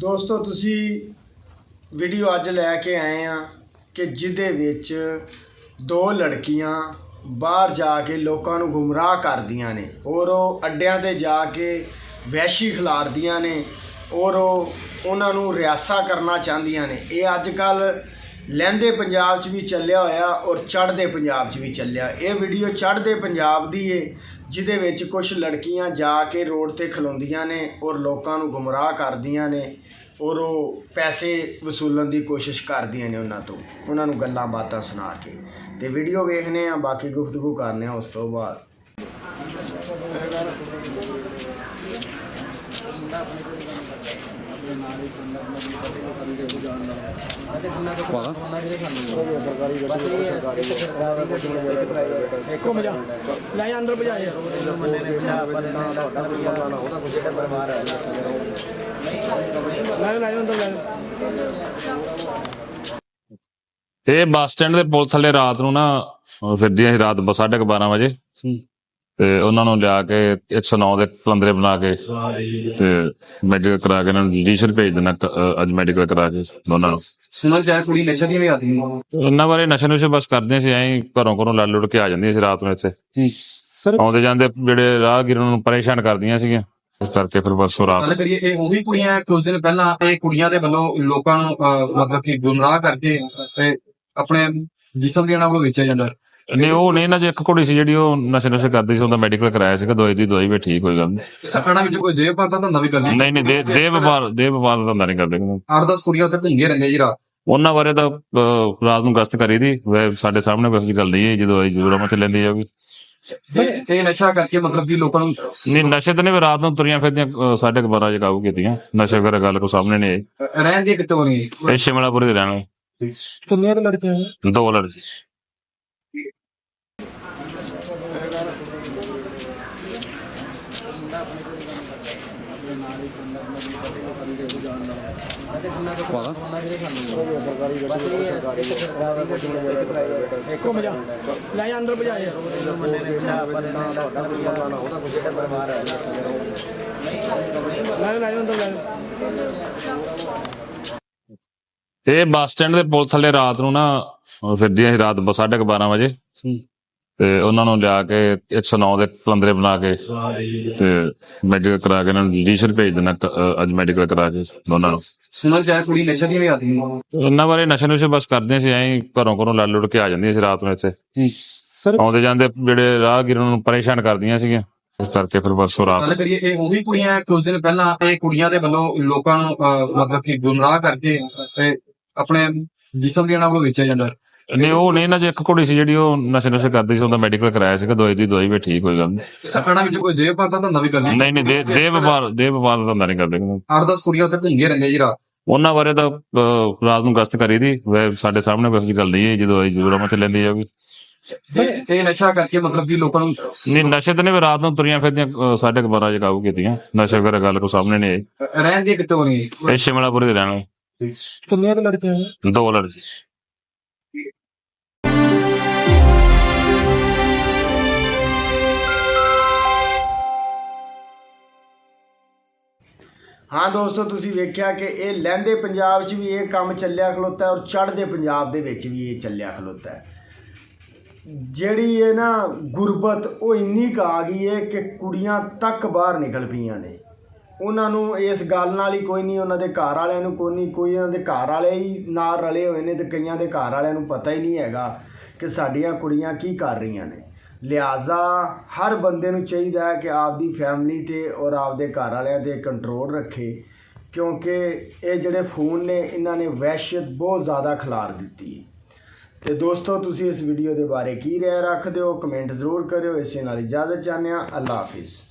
ਦੋਸਤੋ, ਤੁਸੀਂ ਵੀਡੀਓ ਅੱਜ ਲੈ ਕੇ ਆਏ ਆ ਕਿ ਜਿਹਦੇ ਵਿੱਚ ਦੋ ਲੜਕੀਆਂ ਬਾਹਰ ਜਾ ਕੇ ਲੋਕਾਂ ਨੂੰ ਗੁੰਮਰਾਹ ਕਰਦੀਆਂ ਨੇ। ਔਰ ਉਹ ਅੱਡਿਆਂ ਤੇ ਜਾ ਕੇ ਵੈਸ਼ੀ ਖਿਲਾਰਦੀਆਂ ਨੇ ਔਰ ਉਹ ਉਹਨਾਂ ਨੂੰ ਰਿਆਸਾ ਕਰਨਾ ਚਾਹੁੰਦੀਆਂ ਨੇ। ਇਹ ਅੱਜ ਕੱਲ ਲਹਿੰਦੇ ਪੰਜਾਬ 'ਚ ਵੀ ਚੱਲਿਆ ਹੋਇਆ ਔਰ ਚੜ੍ਹਦੇ ਪੰਜਾਬ 'ਚ ਵੀ ਚੱਲਿਆ। ਇਹ ਵੀਡੀਓ ਚੜ੍ਹਦੇ ਪੰਜਾਬ ਦੀ ਏ, ਜਿਹਦੇ ਵਿੱਚ ਕੁਝ ਲੜਕੀਆਂ ਜਾ ਕੇ ਰੋਡ ਤੇ ਖਲੋਂਦੀਆਂ ਨੇ ਔਰ ਲੋਕਾਂ ਨੂੰ ਗੁੰਮਰਾਹ ਕਰਦੀਆਂ ਨੇ ਔਰ ਉਹ ਪੈਸੇ ਵਸੂਲਣ ਦੀ ਕੋਸ਼ਿਸ਼ ਕਰਦੀਆਂ ਨੇ ਉਹਨਾਂ ਤੋਂ। ਉਹਨਾਂ ਨੂੰ ਗੱਲਾਂ ਬਾਤਾਂ ਸੁਣਾ ਕੇ। ਤੇ ਵੀਡੀਓ ਵੇਖਨੇ ਆ ਬਾਕੀ ਗੁਫ਼ਤਗੂ ਕਰਨੇ ਆ ਉਸ ਤੋਂ ਬਾਅਦ। ਘੁੰਮ ਜਾ ਲੈ ਜਾ ਅੰਦਰ ਭਜਾ ਜਾ ਲੈ ਲੈ ਜਾ ਅੰਦਰ ਲੈ ਜਾ। ਇਹ ਬੱਸ ਸਟੈਂਡ ਦੇ ਪੁਲ ਥੱਲੇ ਰਾਤ ਨੂੰ ਨਾ ਫਿਰਦੀਆਂ ਸੀ ਰਾਤ 12:30 ਵਜੇ। ਤੇ ਉਹਨਾਂ ਨੂੰ ਲਿਆ ਕੇ 109 ਦੇ ਕਲੰਦਰੇ ਬਣਾ ਕੇ ਤੇ ਮੈਡੀਕਲ ਕਰਾ ਕੇ ਇਹਨਾਂ ਨੂੰ ਜੁਡੀਸ਼ੀਅਲ ਭੇਜ ਦੇਣਾ ਅ, ਅੱਜ ਮੈਡੀਕਲ ਕਰਾ ਕੇ ਦੋਨਾਂ ਨੂੰ। ਸੁਣਨ ਚਾਹੇ ਕੁੜੀ ਨਸ਼ਾ ਦੀਆਂ ਵੀ ਆਦੀਆਂ ਇਹਨਾਂ ਬਾਰੇ ਨਸ਼ੇ ਨੁਸ਼ੇ ਬਸ ਕਰਦੇ ਸੀ ਐਂ ਘਰੋਂ ਘਰੋਂ ਲੜ ਲੁੜ ਕੇ ਆ ਜਾਂਦੀਆਂ ਸੀ ਰਾਤ ਨੂੰ ਇੱਥੇ। ਸਰ ਆਉਂਦੇ ਜਾਂਦੇ ਜਿਹੜੇ ਰਾਹਗੀਰ ਉਹਨਾਂ ਨੂੰ ਪਰੇਸ਼ਾਨ ਕਰਦੀਆਂ ਸੀਗੀਆਂ। ਇਸ ਕਰਕੇ ਫਿਰ ਬਸ ਉਹ ਰਾਤ ਗੱਲ ਕਰੀਏ ਇਹ ਉਹੀ ਕੁੜੀਆਂ ਹੈ, ਕੁਝ ਦਿਨ ਪਹਿਲਾਂ ਇਹ ਕੁੜੀਆਂ ਦੇ ਵੱਲੋਂ ਲੋਕਾਂ ਨੂੰ ਅਹ, ਮਤਲਬ ਕਿ ਗੁੰਮਰਾਹ ਕਰਕੇ ਤੇ ਆਪਣੇ ਜਿਸਮ ਦੀਆਂ ਨਾਲ ਵੇਚਿਆ ਜਾਂਦਾ। ਨਹੀਂ ਉਹ ਨਹੀਂ ਨਾ ਜੇ ਇੱਕ ਕੁੜੀ ਸੀ ਜਿਹੜੀ ਉਹ ਨਸ਼ੇ ਨੁਸ਼ੇ ਕਰਦੀ ਸੀ ਉਹਦਾ ਮੈਡੀਕਲ ਕਰਾਇਆ ਸੀਗਾ ਦਵਾਈ ਦੀ ਦਵਾਈ ਵੀ ਠੀਕ ਹੋਈ ਗੱਲ। ਨਹੀਂ ਸੱਕਣਾ ਵਿੱਚ ਕੋਈ ਦੇਵ ਪਾਤਾ ਧੰਦਾ ਵੀ ਕਰਦੀ ਨਹੀਂ ਨਹੀਂ ਦੇ ਦੇ ਵਪਾਰ ਦੇ ਵਪਾਰ ਦਾ ਨਹੀਂ ਕਰਦੇ ਅੱਠ ਦਸ ਕੁੜੀਆਂ ਉੱਥੇ ਘੁੰਮਦੀਆਂ ਰਹਿੰਦੀਆਂ ਜੀ ਰਾਤ। ਉਹਨਾਂ ਬਾਰੇ ਤਾਂ ਰਾਤ ਨੂੰ ਗਸ਼ਤ ਕਰੀ ਦੀ ਵੈ ਸਾਡੇ ਸਾਹਮਣੇ ਕੋਈ ਗੱਲ ਨਹੀਂ ਹੈ ਜਦੋਂ ਆਈ ਜ਼ਰੂਰ ਮਤ ਲੈਂਦੀ ਜਾਊਗੀ ਇਹ ਇਹ ਨਸ਼ਾ ਕਰਕੇ ਮਤਲਬ ਕਿ ਲੋਕਾਂ ਨੂੰ ਨਹੀਂ ਨਸ਼ੇ ਤੇ ਨਹੀਂ ਵੀ ਰਾਤ ਨੂੰ ਤੁਰੀਆਂ ਫਿਰਦੀਆਂ ਕੁ ਬਾਰਾਂ ਵਜੇ ਕਾਬੂ ਕੀਤੀਆਂ। ਨਸ਼ੇ ਵਗੈਰਾ ਗੱਲ ਕੋ ਸਾਹਮਣੇ ਨਹੀਂ ਆਈ। ਅਹ, ਰਹਿਣ ਦੀ ਕਿਤੋਂ ਨਹੀਂ ਇਹ ਸ਼ਿਮਲਾਪੁਰੀ ਦੇ ਰਹਿਣ ਵਾਲੇ। ਕਿੰਨੀਆਂ ਲੜਕੀਆਂ ਦੋ ਲੜਕੇ ਘੁੰਮ ਜਾ। ਲੈ ਜਾ ਅੰਦਰ ਭਜਾ ਜਾ ਲੈ ਲੈ ਜਾ ਅੰਦਰ ਲੈ ਜਾ। ਇਹ ਬੱਸ ਸਟੈਂਡ ਦੇ ਪੁਲ ਥੱਲੇ ਰਾਤ ਨੂੰ ਨਾ ਫਿਰਦੀਆਂ ਸੀ ਰਾਤ 12:30 ਵਜੇ। ਤੇ ਉਹਨਾਂ ਨੂੰ ਲਿਆ ਕੇ 109 ਦੇ ਕਲੰਦਰੇ ਬਣਾ ਕੇ ਤੇ ਮੈਡੀਕਲ ਕਰਾ ਕੇ ਇਹਨਾਂ ਨੂੰ ਜੁਡੀਸ਼ੀਅਲ ਭੇਜ ਦੇਣਾ ਕ- ਅ, ਅੱਜ ਮੈਡੀਕਲ ਕਰਾ ਕੇ ਦੋਨਾਂ ਨੂੰ। ਸੁਣਨ ਚਾਹੇ ਕੁੜੀ ਨਸ਼ਾ ਦੀਆਂ ਵੀ ਆਦੀਆਂ ਇਹਨਾਂ ਬਾਰੇ ਨਸ਼ੇ ਨੁਸ਼ੇ ਬਸ ਕਰਦੇ ਸੀ ਐਂ ਘਰੋਂ ਘਰੋਂ ਲੜ ਲੁੜ ਕੇ ਆ ਜਾਂਦੀਆਂ ਸੀ ਰਾਤ ਨੂੰ ਇੱਥੇ। ਸਰ ਆਉਂਦੇ ਜਾਂਦੇ ਜਿਹੜੇ ਰਾਹਗੀਰ ਉਹਨਾਂ ਨੂੰ ਪਰੇਸ਼ਾਨ ਕਰਦੀਆਂ ਸੀਗੀਆਂ। ਇਸ ਕਰਕੇ ਫਿਰ ਬਸ ਉਹ ਰਾਤ ਗੱਲ ਕਰੀਏ ਇਹ ਉਹੀ ਕੁੜੀਆਂ ਹੈ, ਕੁਝ ਦਿਨ ਪਹਿਲਾਂ ਇਹ ਕੁੜੀਆਂ ਦੇ ਵੱਲੋਂ ਲੋਕਾਂ ਨੂੰ ਅਹ, ਮਤਲਬ ਕਿ ਗੁੰਮਰਾਹ ਕਰਕੇ ਤੇ ਆਪਣੇ ਜਿਸਮ ਦੀਆਂ ਨਾਲ ਵੇਚਿਆ ਜਾਂਦਾ। ਨਹੀਂ ਉਹ ਨਹੀਂ ਨਾ ਜੇ ਇੱਕ ਕੁੜੀ ਸੀ ਜਿਹੜੀ ਉਹ ਨਸ਼ੇ ਨੁਸ਼ੇ ਕਰਦੀ ਸੀ ਉਹਦਾ ਮੈਡੀਕਲ ਕਰਾਇਆ ਸੀਗਾ ਦਵਾਈ ਦੀ ਦਵਾਈ ਵੀ ਠੀਕ ਹੋਈ ਗੱਲ। ਨਹੀਂ ਸੱਕਣਾ ਵਿੱਚ ਕੋਈ ਦੇਵ ਪਾਤਾ ਧੰਦਾ ਵੀ ਕਰਦੀ ਨਹੀਂ ਨਹੀਂ ਦੇ ਦੇ ਵਪਾਰ ਦੇ ਵਪਾਰ ਦਾ ਨਹੀਂ ਕਰਦੇ। ਅੱਠ ਦਸ ਕੁੜੀਆਂ ਉੱਥੇ ਘੁੰਮਦੀਆਂ ਰਹਿੰਦੀਆਂ ਜੀ ਰਾਤ। ਉਹਨਾਂ ਬਾਰੇ ਤਾਂ ਰਾਤ ਨੂੰ ਗਸ਼ਤ ਕਰੀ ਦੀ ਵੈ ਸਾਡੇ ਸਾਹਮਣੇ ਕੋਈ ਗੱਲ ਨਹੀਂ ਹੈ ਜਦੋਂ ਆਈ ਜ਼ਰੂਰ ਮਤ ਲੈਂਦੀ ਜਾਊਗੀ ਇਹ ਇਹ ਨਸ਼ਾ ਕਰਕੇ ਮਤਲਬ ਕਿ ਲੋਕਾਂ ਨੂੰ ਨਹੀਂ ਨਸ਼ੇ ਤੇ ਨਹੀਂ ਵੀ ਰਾਤ ਨੂੰ ਤੁਰੀਆਂ ਫਿਰਦੀਆਂ ਅਹ, ਸਾਢੇ ਕੁ ਬਾਰਾਂ ਵਜੇ ਕਾਬੂ ਕੀਤੀਆਂ। ਨਸ਼ੇ ਵਗੈਰਾ ਗੱਲ ਕੋ ਸਾਹਮਣੇ ਨਹੀਂ ਆਈ। ਅਹ, ਰਹਿਣ ਦੀ ਕਿਤੋਂ ਨਹੀਂ ਇਹ ਸ਼ਿਮਲਾਪੁਰੀ ਦੇ ਰਹਿਣ ਵਾਲੇ। ਕਿੰਨੀਆਂ ਲੜਕੀਆਂ ਦੋ ਲੜਕੇ। ਹਾਂ ਦੋਸਤੋ, ਤੁਸੀਂ ਵੇਖਿਆ ਕਿ ਇਹ ਲਹਿੰਦੇ ਪੰਜਾਬ 'ਚ ਵੀ ਇਹ ਕੰਮ ਚੱਲਿਆ ਖਲੋਤਾ ਔਰ ਚੜ੍ਹਦੇ ਪੰਜਾਬ ਦੇ ਵਿੱਚ ਵੀ ਇਹ ਚੱਲਿਆ ਖਲੋਤਾ ਹੈ। ਜਿਹੜੀ ਇਹ ਨਾ ਗੁਰਬਤ ਉਹ ਇੰਨੀ ਕੁ ਆ ਗਈ ਹੈ ਕਿ ਕੁੜੀਆਂ ਤੱਕ ਬਾਹਰ ਨਿਕਲ ਪਈਆਂ ਨੇ। ਉਹਨਾਂ ਨੂੰ ਇਸ ਗੱਲ ਨਾਲ ਹੀ ਕੋਈ ਨਹੀਂ, ਉਹਨਾਂ ਦੇ ਘਰ ਵਾਲਿਆਂ ਨੂੰ ਕੋਈ ਨਹੀਂ, ਕੋਈ ਉਹਨਾਂ ਦੇ ਘਰ ਵਾਲੇ ਹੀ ਨਾਲ ਰਲੇ ਹੋਏ ਨੇ ਤੇ ਕਈਆਂ ਦੇ ਘਰ ਵਾਲਿਆਂ ਨੂੰ ਪਤਾ ਹੀ ਨਹੀਂ ਹੈਗਾ ਕਿ ਸਾਡੀਆਂ ਕੁੜੀਆਂ ਕੀ ਕਰ ਰਹੀਆਂ ਨੇ। ਲਿਹਾਜ਼ਾ ਹਰ ਬੰਦੇ ਨੂੰ ਚਾਹੀਦਾ ਹੈ ਕਿ ਆਪਦੀ ਫੈਮਿਲੀ ਤੇ ਔਰ ਆਪਦੇ ਘਰ ਵਾਲਿਆਂ ਤੇ ਕੰਟਰੋਲ ਰੱਖੇ, ਕਿਉਂਕਿ ਇਹ ਜਿਹੜੇ ਫੋਨ ਨੇ, ਇਹਨਾਂ ਨੇ ਵਹਿਸ਼ਤ ਬਹੁਤ ਜ਼ਿਆਦਾ ਖਿਲਾਰ ਦਿੱਤੀ ਹੈ। ਤੇ ਦੋਸਤੋ, ਤੁਸੀਂ ਇਸ ਵੀਡੀਓ ਦੇ ਬਾਰੇ ਕੀ ਰਾਏ ਰੱਖਦੇ ਹੋ? ਕਮੈਂਟ ਜ਼ਰੂਰ ਕਰਿਓ। ਇਸੇ ਨਾਲ ਇਜਾਜ਼ਤ ਚਾਹੁੰਦੇ ਹਾਂ। ਅੱਲਾ ਹਾਫਿਜ਼।